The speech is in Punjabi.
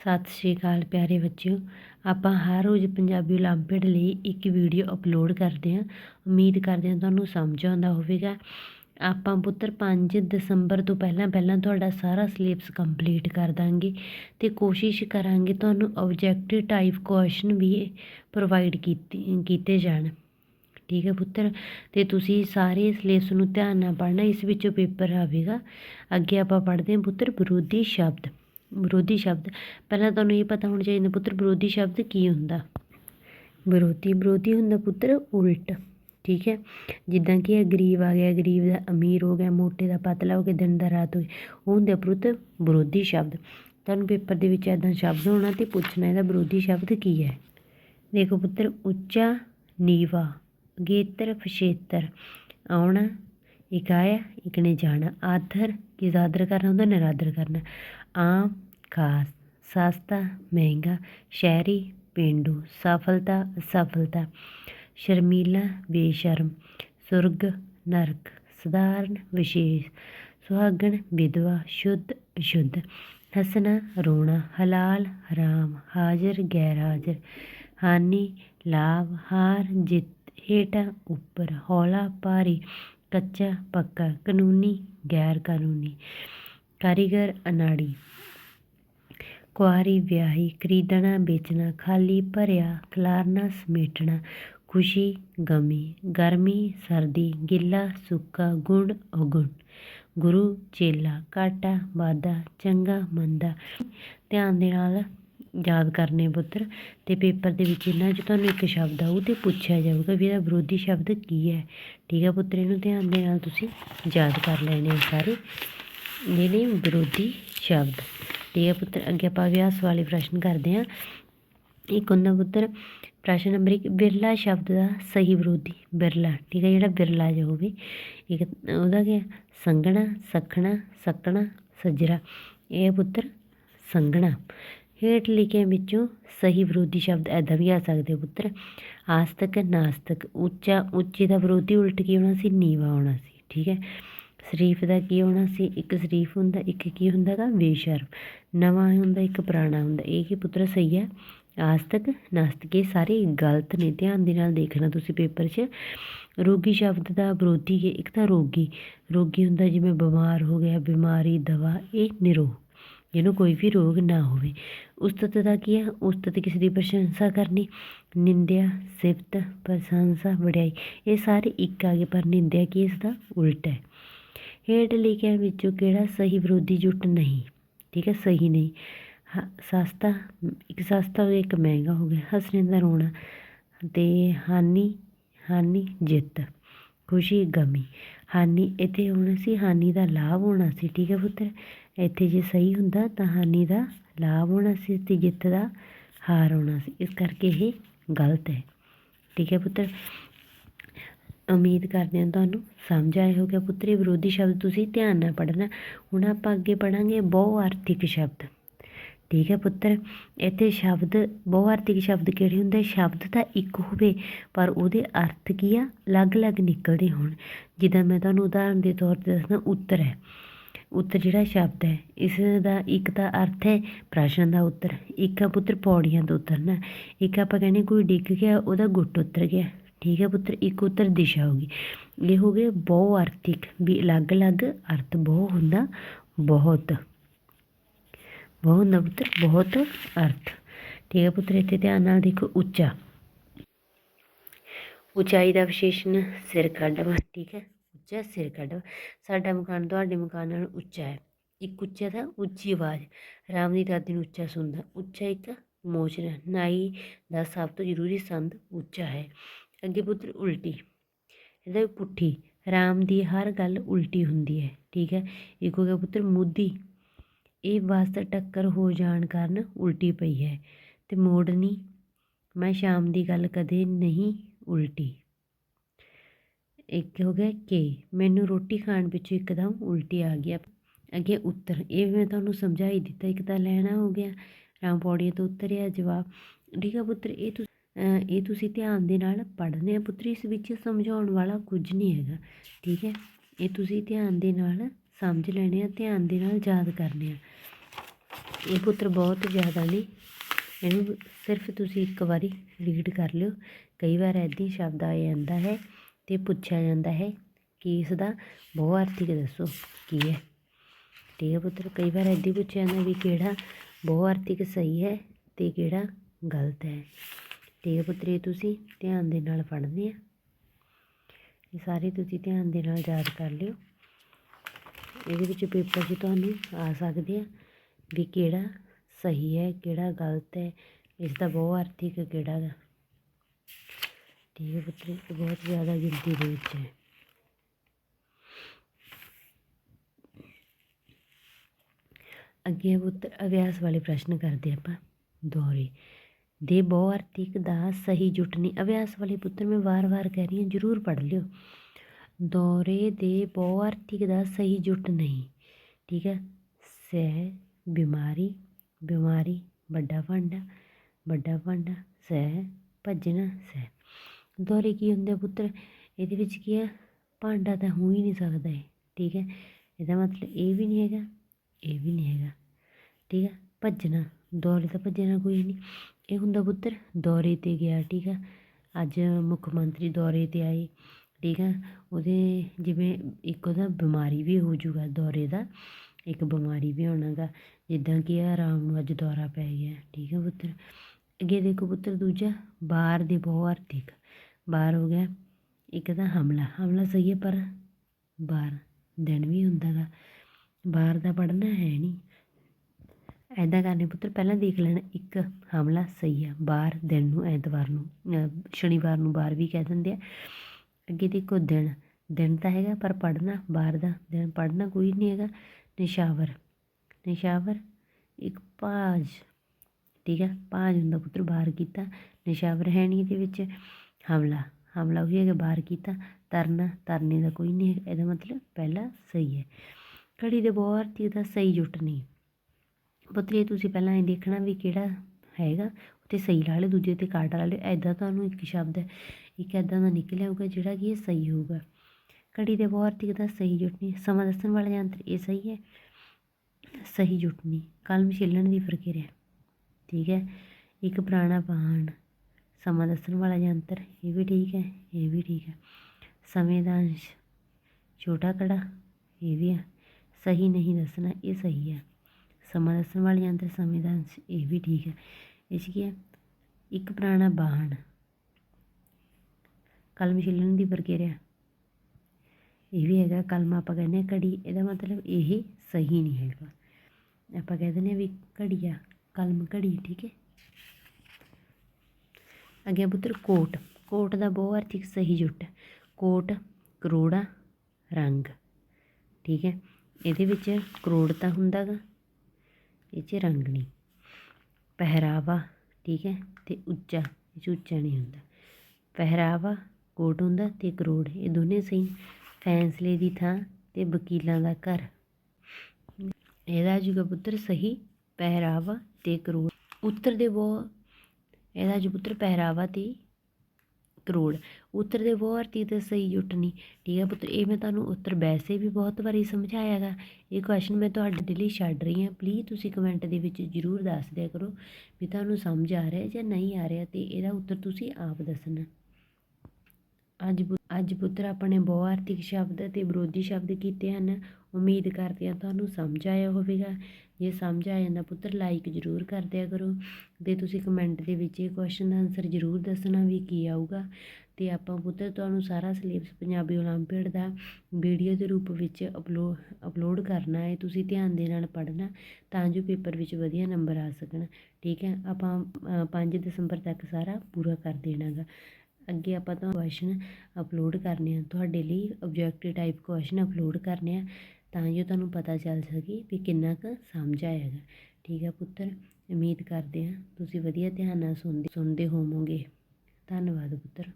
ਸਤਿ ਸ਼੍ਰੀ ਅਕਾਲ ਪਿਆਰੇ ਬੱਚਿਓ। ਆਪਾਂ ਹਰ ਰੋਜ਼ ਪੰਜਾਬੀ ਓਲੰਪਿਡ ਲਈ ਇੱਕ ਵੀਡੀਓ ਅਪਲੋਡ ਕਰਦੇ ਹਾਂ। ਉਮੀਦ ਕਰਦੇ ਹਾਂ ਤੁਹਾਨੂੰ ਸਮਝ ਆਉਂਦਾ ਹੋਵੇਗਾ। ਆਪਾਂ ਪੁੱਤਰ 5 ਦਸੰਬਰ ਤੋਂ ਪਹਿਲਾਂ ਪਹਿਲਾਂ ਤੁਹਾਡਾ ਸਾਰਾ ਸਿਲੇਬਸ ਕੰਪਲੀਟ ਕਰ ਦਾਂਗੇ ਤੇ ਕੋਸ਼ਿਸ਼ ਕਰਾਂਗੇ ਤੁਹਾਨੂੰ ਆਬਜੈਕਟਿਵ ਟਾਈਪ ਕੁਐਸਚਨ ਵੀ ਪ੍ਰੋਵਾਈਡ ਕੀਤੀ, ਕੀਤੇ ਜਾਣ। ਠੀਕ ਹੈ ਪੁੱਤਰ? ਤੇ ਤੁਸੀਂ ਸਾਰੇ ਸਿਲੇਬਸ ਨੂੰ ਧਿਆਨ ਨਾਲ ਪੜ੍ਹਨਾ, ਇਸ ਵਿੱਚੋਂ ਪੇਪਰ ਆਵੇਗਾ। ਅੱਗੇ ਆਪਾਂ ਪੜ੍ਹਦੇ ਹਾਂ ਪੁੱਤਰ, ਵਿਰੋਧੀ ਸ਼ਬਦ। ਵਿਰੋਧੀ ਸ਼ਬਦ। ਪਹਿਲਾਂ ਤੁਹਾਨੂੰ ਇਹ ਪਤਾ ਹੋਣਾ ਚਾਹੀਦਾ ਪੁੱਤਰ, ਵਿਰੋਧੀ ਸ਼ਬਦ ਕੀ ਹੁੰਦਾ? ਵਿਰੋਧੀ ਵਿਰੋਧੀ ਹੁੰਦਾ ਪੁੱਤਰ, ਉਲਟ, ਠੀਕ ਹੈ? ਜਿੱਦਾਂ ਕਿ ਇਹ ਗਰੀਬ ਆ ਗਿਆ, ਗਰੀਬ ਦਾ ਅਮੀਰ ਹੋ ਗਿਆ, ਮੋਟੇ ਦਾ ਪਤਲਾ ਹੋ ਗਿਆ, ਦਿਨ ਦਾ ਰਾਤ ਹੋ ਗਿਆ, ਉਹ ਹੁੰਦੇ ਪੁੱਤਰ ਵਿਰੋਧੀ ਸ਼ਬਦ। ਤੁਹਾਨੂੰ ਪੇਪਰ ਦੇ ਵਿੱਚ ਐਦਾਂ ਸ਼ਬਦ ਹੋਣਾ ਤੇ ਪੁੱਛਣਾ ਇਹਦਾ ਵਿਰੋਧੀ ਸ਼ਬਦ ਕੀ ਹੈ? ਦੇਖੋ ਪੁੱਤਰ, ਉੱਚਾ, ਨੀਵਾ, ਗੇਤਰ ਪਛੇਤਰ ਆਉਣਾ ਇੱਕ ਆਇਆ ਇੱਕ ਨੇ ਜਾਣਾ, ਆਦਰ, ਕਿਸ ਆਦਰ ਕਰਨਾ ਹੁੰਦਾ, ਨਿਰਾਦਰ ਕਰਨਾ। ਆਮ, ਖਾਸ, ਸਸਤਾ, ਮਹਿੰਗਾ, ਸ਼ਹਿਰੀ, ਪੇਂਡੂ, ਸਫਲਤਾ, ਅਸਫਲਤਾ, ਸ਼ਰਮੀਲਾ, ਬੇਸ਼ਰਮ, ਸੁਰਗ, ਨਰਕ, ਸਧਾਰਨ, ਵਿਸ਼ੇਸ਼, ਸੁਹਾਗਣ, ਵਿਧਵਾ, ਸ਼ੁੱਧ, ਅਸ਼ੁੱਧ, ਹੱਸਣਾ, ਰੋਣਾ, ਹਲਾਲ, ਹਰਾਮ, ਹਾਜ਼ਰ ਗੈਰ ਹਾਜ਼ਰ ਹਾਨੀ, ਲਾਭ, ਹਾਰ, ਜਿੱਤ, ਹੇਠਾਂ, ਉੱਪਰ, ਹੌਲਾ, ਭਾਰੀ ਕੱਚਾ, ਪੱਕਾ, ਕਾਨੂੰਨੀ ਗੈਰ ਕਾਨੂੰਨੀ ਕਾਰੀਗਰ ਅਨਾੜੀ। ਕੁਆਰੀ ਵਿਆਹੀ, ਖਰੀਦਣਾ, ਵੇਚਣਾ, ਖਾਲੀ, ਭਰਿਆ, ਖਿਲਾਰਨਾ, ਸਮੇਟਣਾ, ਖੁਸ਼ੀ, ਗਮੀ, ਗਰਮੀ, ਸਰਦੀ, ਗਿੱਲਾ, ਸੁੱਕਾ ਗੁਣ ਅਗੁਣ ਗੁਰੂ, ਚੇਲਾ, ਘਾਟਾ, ਵਾਧਾ, ਚੰਗਾ, ਮੰਦਾ। ਧਿਆਨ ਦੇ ਨਾਲ ਯਾਦ ਕਰਨੇ ਪੁੱਤਰ। ਅਤੇ ਪੇਪਰ ਦੇ ਵਿੱਚ ਇਹਨਾਂ 'ਚ ਤੁਹਾਨੂੰ ਇੱਕ ਸ਼ਬਦ ਆਊ ਤੇ ਪੁੱਛਿਆ ਜਾਊਗਾ ਵੀ ਇਹਦਾ ਵਿਰੋਧੀ ਸ਼ਬਦ ਕੀ ਹੈ। ਠੀਕ ਹੈ ਪੁੱਤਰ, ਇਹਨੂੰ ਧਿਆਨ ਦੇ ਨਾਲ ਤੁਸੀਂ ਯਾਦ ਕਰ ਲੈਣੇ ਆ ਸਾਰੇ। ਜਿਹੜੇ ਵਿਰੋਧੀ ਸ਼ਬਦ। ਠੀਕ ਹੈ ਪੁੱਤਰ, ਅੱਗੇ ਆਪਾਂ ਅਭਿਆਸ ਵਾਲੇ ਪ੍ਰਸ਼ਨ ਕਰਦੇ ਹਾਂ। ਇੱਕ ਹੁੰਦਾ ਪੁੱਤਰ, ਪ੍ਰਸ਼ਨ ਨੰਬਰ 1 ਬਿਰਲਾ ਸ਼ਬਦ ਦਾ ਸਹੀ ਵਿਰੋਧੀ, ਬਿਰਲਾ। ਠੀਕ ਹੈ ਜਿਹੜਾ ਬਿਰਲਾ ਜਿਹਾ ਹੋਵੇ, ਇੱਕ ਉਹਦਾ ਕੀ ਹੈ? ਸੰਗਣਾ ਸਖਣਾ, ਸਕਣਾ, ਸੱਜਰਾ। ਇਹ ਪੁੱਤਰ ਸੰਗਣਾ ਹੇਠ ਲਿਖਿਆਂ ਵਿੱਚੋਂ ਸਹੀ ਵਿਰੋਧੀ ਸ਼ਬਦ ਐਦਾਂ ਵੀ ਆ ਸਕਦੇ ਪੁੱਤਰ। ਆਸਤਕ, ਨਾਸਤਕ, ਉੱਚਾ, ਉੱਚੇ ਦਾ ਵਿਰੋਧੀ ਉਲਟ ਕੀ ਹੋਣਾ ਸੀ? ਨੀਵਾ ਹੋਣਾ ਸੀ, ਠੀਕ ਹੈ? ਸ਼ਰੀਫ ਦਾ ਕੀ ਹੋਣਾ ਸੀ? ਇੱਕ ਸ਼ਰੀਫ ਹੁੰਦਾ, ਇੱਕ ਕੀ ਹੁੰਦਾਗਾ ਬੇਸ਼ਰਮ। ਨਵਾਂ ਹੁੰਦਾ, ਇੱਕ ਪੁਰਾਣਾ ਹੁੰਦਾ। ਇਹ ਕੀ ਪੁੱਤਰ ਸਹੀ ਹੈ? ਆਸਤਕ, ਨਾਸਤਕ, ਇਹ ਸਾਰੇ ਗਲਤ ਨੇ। ਧਿਆਨ ਦੇ ਨਾਲ ਦੇਖਣਾ ਤੁਸੀਂ ਪੇਪਰ 'ਚ। ਰੋਗੀ ਸ਼ਬਦ ਦਾ ਵਿਰੋਧੀ ਹੈ, ਇੱਕ ਤਾਂ ਰੋਗੀ। ਰੋਗੀ ਹੁੰਦਾ ਜਿਵੇਂ ਬਿਮਾਰ ਹੋ ਗਿਆ, ਬਿਮਾਰੀ, ਦਵਾ, ਇਹ ਨਿਰੋਗ। ਜਿਹਨੂੰ ਕੋਈ ਵੀ ਰੋਗ ਨਾ ਹੋਵੇ। ਉਸਤਤ ਦਾ ਕੀ ਹੈ? ਉਸਤਤ ਕਿਸੇ ਦੀ ਪ੍ਰਸ਼ੰਸਾ ਕਰਨੀ। ਨਿੰਦਿਆ, ਸਿਫਤ, ਪ੍ਰਸ਼ੰਸਾ, ਵਡਿਆਈ, ਇਹ ਸਾਰੇ ਇੱਕ ਆ ਗਏ, ਪਰ ਨਿੰਦਿਆ ਕੀ ਇਸ ਦਾ ਉਲਟ ਹੈ। ਹੇਠ ਲਿਖਿਆ ਵਿੱਚੋਂ ਕਿਹੜਾ ਸਹੀ ਵਿਰੋਧੀ ਜੁੱਟ ਨਹੀਂ? ਠੀਕ ਹੈ, ਸਹੀ ਨਹੀਂ। ਸਸਤਾ, ਇੱਕ ਸਸਤਾ ਹੋ ਗਿਆ ਇੱਕ ਮਹਿੰਗਾ ਹੋ ਗਿਆ। ਹੱਸਣੇ ਦਾ ਰੋਣਾ ਤੇ ਹਾਨੀ ਹਾਨੀ, ਜਿੱਤ। ਖੁਸ਼ੀ, ਗਮੀ। ਹਾਨੀ, ਇੱਥੇ ਹੋਣਾ ਸੀ, ਹਾਨੀ ਦਾ ਲਾਭ ਹੋਣਾ ਸੀ। ਠੀਕ ਹੈ ਪੁੱਤਰ। ਇੱਥੇ ਜੇ ਸਹੀ ਹੁੰਦਾ ਤਾਂ ਹਾਨੀ ਦਾ ਲਾਭ ਹੋਣਾ ਸੀ ਅਤੇ ਜਿੱਤ ਦਾ ਹਾਰ ਹੋਣਾ ਸੀ। ਇਸ ਕਰਕੇ ਇਹ ਗਲਤ ਹੈ। ਠੀਕ ਹੈ ਪੁੱਤਰ? ਉਮੀਦ ਕਰਦੇ ਹਾਂ ਤੁਹਾਨੂੰ ਸਮਝ ਆਇਆ ਹੋਗਾ ਪੁੱਤਰੀ, ਵਿਰੋਧੀ ਸ਼ਬਦ ਤੁਸੀਂ ਧਿਆਨ ਨਾਲ ਪੜ੍ਹਨਾ। ਹੁਣ ਆਪਾਂ ਅੱਗੇ ਪੜਾਂਗੇ ਬਹੁ ਆਰਥਿਕ ਸ਼ਬਦ। ਠੀਕ ਹੈ ਪੁੱਤਰ? ਇੱਥੇ ਸ਼ਬਦ ਬਹੁ ਆਰਥਿਕ ਸ਼ਬਦ ਕਿਹੜੇ ਹੁੰਦੇ? ਸ਼ਬਦ ਤਾਂ ਇੱਕ ਹੋਵੇ, ਪਰ ਉਹਦੇ ਅਰਥ ਕੀ ਆ? ਅਲੱਗ-ਅਲੱਗ ਨਿਕਲਦੇ ਹੋਣ। ਜਿੱਦਾਂ ਮੈਂ ਤੁਹਾਨੂੰ ਉਦਾਹਰਨ ਦੇ ਤੌਰ ਤੇ ਦੱਸਣਾ ਉੱਤਰ ਹੈ। ਉੱਤਰ ਜਿਹੜਾ ਸ਼ਬਦ ਹੈ, ਇਸ ਦਾ ਇੱਕ ਤਾਂ ਅਰਥ ਹੈ ਪ੍ਰਸ਼ਨ ਦਾ ਉੱਤਰ, ਇੱਕ ਆ ਪੁੱਤਰ ਪੌੜੀਆਂ ਤੋਂ ਉਤਰਨਾ, ਇੱਕ ਆਪਾਂ ਕਹਿੰਦੇ ਕੋਈ ਡਿੱਗ ਗਿਆ, ਉਹਦਾ ਗੁੱਟ ਉਤਰ ਗਿਆ, ਠੀਕ ਹੈ ਪੁੱਤਰ, ਇੱਕ ਉੱਤਰ ਦਿਸ਼ਾ ਹੋਗੀ ਇਹ ਹੋ ਗਏ ਬਹੁ ਅਰਥਿਕ ਵੀ ਅਲੱਗ-ਅਲੱਗ ਅਰਥ ਬਹੁ ਹੁੰਦਾ, ਬਹੁਤ, ਬਹੁ ਹੁੰਦਾ ਪੁੱਤਰ, ਬਹੁਤ ਅਰਥ। ਠੀਕ ਹੈ ਪੁੱਤਰ, ਇੱਥੇ ਧਿਆਨ ਨਾਲ ਦੇਖੋ, ਉੱਚਾ। ਉਚਾਈ ਦਾ ਵਿਸ਼ੇਸ਼ਣ ਸਿਰ ਕੱਢਵਾ ਠੀਕ ਹੈ। ਉੱਚਾ ਸਿਰ ਕੱਢਵਾ ਸਾਡਾ ਮਕਾਨ ਤੁਹਾਡੇ ਮਕਾਨ ਨਾਲੋਂ ਉੱਚਾ ਹੈ। ਇੱਕ ਉੱਚਾ ਦਾ ਉੱਚੀ ਆਵਾਜ਼ ਰਾਮ ਦੀ ਦਾਦੀ ਨੂੰ ਉੱਚਾ ਸੁਣਦਾ। ਉੱਚਾ ਇੱਕ ਮੋਚਨਾ ਨਾਈ ਦਾ ਸਭ ਤੋਂ ਜ਼ਰੂਰੀ ਸੰਦ ਉੱਚਾ ਹੈ। ਅੱਗੇ ਪੁੱਤਰ ਉਲਟੀ, ਇਹਦਾ ਪੁੱਠੀ। ਰਾਮ ਦੀ ਹਰ ਗੱਲ ਉਲਟੀ ਹੁੰਦੀ ਹੈ। ਠੀਕ ਹੈ? ਇੱਕ ਹੋ ਗਿਆ ਪੁੱਤਰ ਮੁੱਦੀ। ਇਹ ਵਾਸਤੇ ਟੱਕਰ ਹੋ ਜਾਣ ਕਾਰਨ ਉਲਟੀ ਪਈ ਹੈ। ਤੇ ਮੋੜਨੀ, ਮੈਂ ਸ਼ਾਮ ਦੀ ਗੱਲ ਕਦੇ ਨਹੀਂ ਉਲਟੀ। ਇੱਕ ਹੋ ਗਿਆ ਕੇ ਮੈਨੂੰ ਰੋਟੀ ਖਾਣ ਪਿੱਛੋਂ ਇੱਕਦਮ ਉਲਟੀ ਆ ਗਿਆ। ਅੱਗੇ ਉੱਤਰ, ਇਹ ਮੈਂ ਤੁਹਾਨੂੰ ਸਮਝਾਈ ਦਿੱਤਾ, ਇੱਕ ਤਾਂ ਲੈਣਾ ਹੋ ਗਿਆ, ਰਾਮ ਪੌੜੀਆਂ ਤੋਂ ਉਤਰਿਆ, ਜਵਾਬ, ਠੀਕ ਆ ਪੁੱਤਰ, ਇਹ ਤੁਸੀਂ ਇਹ ਤੁਸੀਂ ਧਿਆਨ ਦੇ ਨਾਲ ਪੜ੍ਹਨੇ ਆ ਪੁੱਤਰ, ਇਸ ਵਿੱਚ ਸਮਝਾਉਣ ਵਾਲਾ ਕੁਝ ਨਹੀਂ ਹੈਗਾ, ਠੀਕ ਹੈ? ਇਹ ਤੁਸੀਂ ਧਿਆਨ ਦੇ ਨਾਲ ਸਮਝ ਲੈਣੇ ਆ, ਧਿਆਨ ਦੇ ਨਾਲ ਯਾਦ ਕਰਨੇ ਆ। ਇਹ ਪੁੱਤਰ ਬਹੁਤ ਜ਼ਿਆਦਾ ਨਹੀਂ, ਇਹਨੂੰ ਸਿਰਫ ਤੁਸੀਂ ਇੱਕ ਵਾਰੀ ਰੀਡ ਕਰ ਲਿਓ, ਕਈ ਵਾਰ ਐਦੀ ਸ਼ਬਦ ਆ ਜਾਂਦਾ ਹੈ ਅਤੇ ਪੁੱਛਿਆ ਜਾਂਦਾ ਹੈ ਕਿ ਇਸ ਦਾ ਆਰਥਿਕ ਦੱਸੋ ਕੀ ਹੈ? ਠੀਕ ਹੈ ਪੁੱਤਰ ਕਈ ਵਾਰ ਐਦੀ ਪੁੱਛਿਆ ਜਾਂਦਾ ਵੀ ਕਿਹੜਾ ਬਹੁ ਆਰਥਿਕ ਸਹੀ ਹੈ ਅਤੇ ਕਿਹੜਾ ਗਲਤ ਹੈ? ਠੀਕ ਹੈ ਪੁੱਤਰ, ਇਹ ਤੁਸੀਂ ਧਿਆਨ ਦੇ ਨਾਲ ਪੜ੍ਹਦੇ ਆ। ਇਹ ਸਾਰੇ ਤੁਸੀਂ ਧਿਆਨ ਦੇ ਨਾਲ ਯਾਦ ਕਰ ਲਿਓ। ਇਹਦੇ ਵਿੱਚ ਪੇਪਰ 'ਚ ਤੁਹਾਨੂੰ ਆ ਸਕਦੇ ਆ ਵੀ ਕਿਹੜਾ ਸਹੀ ਹੈ, ਕਿਹੜਾ ਗਲਤ ਹੈ ਇਸ ਦਾ ਬਹੁ ਆਰਥਿਕ ਕਿਹੜਾ ਗਾ ਠੀਕ ਹੈ ਪੁੱਤਰ ਇਹ ਬਹੁਤ ਜ਼ਿਆਦਾ ਗਿਣਤੀ ਦੇ ਵਿੱਚ ਹੈ ਅੱਗੇ ਪੁੱਤਰ ਅਭਿਆਸ ਵਾਲੇ ਪ੍ਰਸ਼ਨ ਕਰਦੇ ਆਪਾਂ ਦੋਹਰੇ ਦੇ ਬਹੁ ਬਹੁਅਰਥਿਕ ਦਾ ਸਹੀ ਜੁਟ ਨਹੀਂ। ਅਭਿਆਸ ਵਾਲੇ ਪੁੱਤਰ ਮੈਂ ਵਾਰ-ਵਾਰ ਕਹਿ ਰਹੀ ਹਾਂ, ਜ਼ਰੂਰ ਪੜ੍ਹ ਲਿਓ। ਦੌਰੇ ਦੇ ਬਹੁ ਬਹੁਅਰਥਿਕ ਦਾ ਸਹੀ ਜੁਟ ਨਹੀਂ। ਠੀਕ ਹੈ? ਸਹਿ, ਬਿਮਾਰੀ ਬਿਮਾਰੀ, ਵੱਡਾ ਭਾਂਡਾ ਵੱਡਾ ਭਾਂਡਾ, ਸਹਿ, ਭੱਜਣਾ, ਸਹਿ। ਦੌਰੇ ਕੀ ਹੁੰਦੇ ਪੁੱਤਰ? ਇਹਦੇ ਵਿੱਚ ਕੀ ਆ? ਭਾਂਡਾ ਤਾਂ ਹੋ ਹੀ ਨਹੀਂ ਸਕਦਾ ਇਹ, ਠੀਕ ਹੈ? ਇਹਦਾ ਮਤਲਬ ਇਹ ਵੀ ਨਹੀਂ ਹੈਗਾ, ਇਹ ਵੀ ਨਹੀਂ ਹੈਗਾ, ਠੀਕ ਹੈ? ਭੱਜਣਾ ਦੌਰੇ ਤਾਂ ਭੱਜਣਾ ਕੋਈ ਨਹੀਂ। ਇਹ ਹੁੰਦਾ ਪੁੱਤਰ, ਦੌਰੇ 'ਤੇ ਗਿਆ, ਠੀਕ ਆ ਅੱਜ ਮੁੱਖ ਮੰਤਰੀ ਦੌਰੇ 'ਤੇ ਆਏ, ਠੀਕ ਹੈ? ਉਹਦੇ ਜਿਵੇਂ ਇੱਕ ਉਹਦਾ ਬਿਮਾਰੀ ਵੀ ਹੋ ਜਾਊਗਾ ਦੌਰੇ ਦਾ, ਇੱਕ ਬਿਮਾਰੀ ਵੀ ਹੋਣਾ ਗਾ ਜਿੱਦਾਂ ਕਿ ਆਰਾਮ ਨੂੰ ਅੱਜ ਦੌਰਾ ਪੈ ਗਿਆ, ਠੀਕ ਆ ਪੁੱਤਰ? ਅੱਗੇ ਦੇਖੋ ਪੁੱਤਰ ਦੂਜਾ, ਬਾਹਰ ਦੇ ਬਹੁਅਰਥਿਕ ਬਾਹਰ ਹੋ ਗਿਆ। ਇੱਕ ਤਾਂ ਹਮਲਾ ਹਮਲਾ ਸਹੀ ਹੈ ਪਰ ਬਾਹਰ ਦਿਨ ਵੀ ਹੁੰਦਾ ਗਾ। ਬਾਹਰ ਦਾ ਪੜ੍ਹਨਾ ਹੈ ਨਹੀਂ। ਐਦਾਂ ਕਰਨੇ ਪੁੱਤਰ, ਪਹਿਲਾਂ ਦੇਖ ਲੈਣਾ, ਇੱਕ ਹਮਲਾ ਸਹੀ ਆ, ਬਾਹਰ ਦਿਨ ਨੂੰ, ਐਤਵਾਰ ਨੂੰ ਸ਼ਨੀਵਾਰ ਨੂੰ ਬਾਹਰ ਵੀ ਕਹਿ ਦਿੰਦੇ ਆ। ਅੱਗੇ ਦੇਖੋ ਦਿਨ ਦਿਨ ਤਾਂ ਹੈਗਾ ਪਰ ਪੜ੍ਹਨਾ, ਬਾਹਰ ਦਾ ਦਿਨ ਪੜ੍ਹਨਾ ਕੋਈ ਨਹੀਂ ਹੈਗਾ। ਨਿਸ਼ਾਵਰ ਨਿਸ਼ਾਵਰ ਇੱਕ ਭਾਜ, ਠੀਕ ਹੈ ਭਾਜ ਹੁੰਦਾ ਪੁੱਤਰ ਬਾਹਰ ਕੀਤਾ। ਨਿਸ਼ਾਵਰ ਹੈ ਨਹੀਂ ਇਹਦੇ ਵਿੱਚ। ਹਮਲਾ ਹਮਲਾ ਉਹੀ ਹੈਗਾ ਬਾਹਰ ਕੀਤਾ, ਤਰਨਾ, ਤਰਨੇ ਦਾ ਕੋਈ ਨਹੀਂ ਹੈਗਾ, ਇਹਦਾ ਮਤਲਬ ਪਹਿਲਾ ਸਹੀ ਹੈ। ਘੜੀ ਦੇ ਬਹੁਅਰਥੀ ਦਾ ਸਹੀ ਜੁਟ ਨਹੀਂ। ਪੁੱਤਰ ਤੁਸੀਂ ਪਹਿਲਾਂ ਇਹ ਦੇਖਣਾ ਵੀ ਕਿਹੜਾ ਹੈਗਾ ਉੱਤੇ ਸਹੀ ਲਾ ਲਿਓ ਦੂਜੇ ਤੇ ਕਾਟਾ ਲਾ ਲਿਓ ਐਦਾਂ ਤੁਹਾਨੂੰ ਇੱਕ ਸ਼ਬਦ ਹੈ, ਇੱਕ ਐਦਾਂ ਦਾ ਨਿਕਲਿਆ ਹੋਊਗਾ ਜਿਹੜਾ ਕਿ ਇਹ ਸਹੀ ਹੋਊਗਾ। ਘੜੀ ਦੇ ਬਹੁਅਰਥੀ ਦਾ ਸਹੀ ਜੁਟ ਨਹੀਂ, ਸਮਾਂ ਦੱਸਣ ਵਾਲਾ ਯੰਤਰ ਇਹ ਸਹੀ ਹੈ, ਸਹੀ ਜੁਟ ਕਲਮ ਛਿੱਲਣ ਦੀ ਪ੍ਰਕਿਰਿਆ ਠੀਕ ਹੈ, ਇੱਕ ਪੁਰਾਣਾ ਵਾਹਨ ਸਮਾਂ ਦੱਸਣ ਵਾਲਾ ਯੰਤਰ, ਇਹ ਵੀ ਠੀਕ ਹੈ, ਇਹ ਵੀ ਠੀਕ ਹੈ। ਸਮੇਂ ਦਾ ਅੰਸ਼, ਛੋਟਾ ਕੜਾ, ਇਹ ਵੀ ਹੈ। ਸਹੀ ਨਹੀਂ ਦੱਸਣਾ, ਇਹ ਸਹੀ ਹੈ। ਸਮਾਂ ਦੱਸਣ ਵਾਲੇ ਯੰਤਰ, ਸਮੇਂ ਦਾ ਅੰਸ਼, ਇਹ ਵੀ ਠੀਕ ਹੈ। ਇਸ ਕੀ ਹੈ? ਇੱਕ ਪੁਰਾਣਾ ਵਾਹਨ। ਕਲਮ ਛਿੱਲਣ ਦੀ ਪ੍ਰਕਿਰਿਆ। ਇਹ ਵੀ ਹੈਗਾ, ਕਲਮ ਆਪਾਂ ਕਹਿੰਦੇ ਹਾਂ ਘੜੀ, ਇਹਦਾ ਮਤਲਬ ਇਹ ਸਹੀ ਨਹੀਂ ਹੈਗਾ। ਆਪਾਂ ਕਹਿ ਦਿੰਦੇ ਹਾਂ ਵੀ ਘੜੀਆ, ਕਲਮ ਘੜੀ, ਠੀਕ ਹੈ? ਅੱਗੇ ਪੁੱਤਰ, ਕੋਟ। ਕੋਟ ਦਾ ਬਹੁਅਰਥਿਕ ਸਹੀ ਜੁੱਟ। ਹੈ ਕੋਟ, ਕਰੋੜਾ, ਰੰਗ। ਠੀਕ ਹੈ? ਇਹਦੇ ਵਿੱਚ ਕਰੋੜ ਤਾਂ ਹੁੰਦਾ ਗਾ, ਇਹ 'ਚ ਰੰਗ ਨਹੀਂ। ਪਹਿਰਾਵਾ, ਠੀਕ ਹੈ? ਤੇ ਉੱਚਾ, ਇਹ 'ਚ ਉੱਚਾ ਨਹੀਂ ਹੁੰਦਾ। ਪਹਿਰਾਵਾ, ਕੋਟ ਹੁੰਦਾ ਤੇ ਕਰੋੜ, ਇਹ ਦੋਨੇ ਸਹੀ। ਫੈਸਲੇ ਦੀ ਥਾਂ ਤੇ ਵਕੀਲਾਂ ਦਾ ਘਰ। ਇਹਦਾ ਜੁਗਾ ਪੁੱਤਰ ਸਹੀ, ਪਹਿਰਾਵਾ ਤੇ ਕਰੋੜ। ਉੱਤਰ ਦੇ ਬਹੁ ਇਹਦਾ ਜੋ ਪੁੱਤਰ ਪਹਿਰਾਵਾ ਤੇ ਕਰੋੜ। ਉੱਤਰ ਦੇ ਬਹੁਅਰਥੀ ਤੇ ਸਹੀ ਉੱਠਣੀ ਠੀਕ ਹੈ ਪੁੱਤਰ, ਇਹ ਮੈਂ ਤੁਹਾਨੂੰ ਉੱਤਰ ਵੈਸੇ ਵੀ ਬਹੁਤ ਵਾਰੀ ਸਮਝਾਇਆ ਗਾ ਇਹ ਕੁਐਸਚਨ ਮੈਂ ਤੁਹਾਡੇ ਲਈ ਛੱਡ ਰਹੀ ਹਾਂ। ਪਲੀਜ਼ ਤੁਸੀਂ ਕਮੈਂਟ ਦੇ ਵਿੱਚ ਜਰੂਰ ਦੱਸ ਦਿਆ ਕਰੋ ਵੀ ਤੁਹਾਨੂੰ ਸਮਝ ਆ ਰਿਹਾ ਜਾਂ ਨਹੀਂ ਆ ਰਿਹਾ ਤੇ ਇਹਦਾ ਉੱਤਰ ਤੁਸੀਂ ਆਪ ਦੱਸਣਾ। ਅੱਜ ਪੁ- ਅੱਜ ਪੁੱਤਰ ਆਪਣੇ ਬਹੁਅਰਥਿਕ ਸ਼ਬਦ ਅਤੇ ਵਿਰੋਧੀ ਸ਼ਬਦ ਕੀਤੇ ਹਨ। ਉਮੀਦ ਕਰਦੇ ਹਾਂ ਤੁਹਾਨੂੰ ਸਮਝ ਆਇਆ ਹੋਵੇਗਾ। ਜੇ ਸਮਝ ਆ ਜਾਂਦਾ ਪੁੱਤਰ ਲਾਈਕ ਜ਼ਰੂਰ ਕਰ ਦਿਆ ਕਰੋ। ਤੇ ਤੁਸੀਂ ਕਮੈਂਟ ਦੇ ਵਿੱਚ ਇਹ ਕੁਐਸਚਨ ਦਾ ਆਨਸਰ ਜ਼ਰੂਰ ਦੱਸਣਾ ਵੀ ਕੀ ਆਊਗਾ। ਤੇ ਆਪਾਂ ਪੁੱਤਰ ਤੁਹਾਨੂੰ ਸਾਰਾ ਸਿਲੇਬਸ ਪੰਜਾਬੀ ਓਲੰਪੀਅਡ ਦਾ ਵੀਡੀਓ ਦੇ ਰੂਪ ਵਿੱਚ ਅਪਲੋ ਅਪਲੋਡ ਕਰਨਾ ਹੈ। ਤੁਸੀਂ ਧਿਆਨ ਦੇ ਨਾਲ ਪੜ੍ਹਨਾ ਤਾਂ ਜੋ ਪੇਪਰ ਵਿੱਚ ਵਧੀਆ ਨੰਬਰ ਆ ਸਕਣ। ਠੀਕ ਹੈ? ਆਪਾਂ ਅ, 5 ਦਸੰਬਰ ਤੱਕ ਸਾਰਾ ਪੂਰਾ ਕਰ ਦੇਣਾ ਗਾ ਅੱਗੇ ਆਪਾਂ ਤਾਂ ਕੁਐਸਚਨ ਅਪਲੋਡ ਕਰਨੇ ਆ। ਤੁਹਾਡੇ ਲਈ ਆਬਜੈਕਟਿਵ ਟਾਈਪ ਕੁਐਸਚਨ ਅਪਲੋਡ ਕਰਨੇ ਆ। ਤਾਂ ਜੋ ਤੁਹਾਨੂੰ ਪਤਾ ਚੱਲ ਸਕੇ ਵੀ ਕਿੰਨਾ ਕੁ ਸਮਝ ਆਏਗਾ ਠੀਕ ਹੈ ਪੁੱਤਰ, ਉਮੀਦ ਕਰਦੇ ਹਾਂ ਤੁਸੀਂ ਵਧੀਆ ਧਿਆਨ ਨਾਲ ਸੁਣਦੇ ਸੁਣਦੇ ਹੋਵੋਗੇ। ਧੰਨਵਾਦ ਪੁੱਤਰ।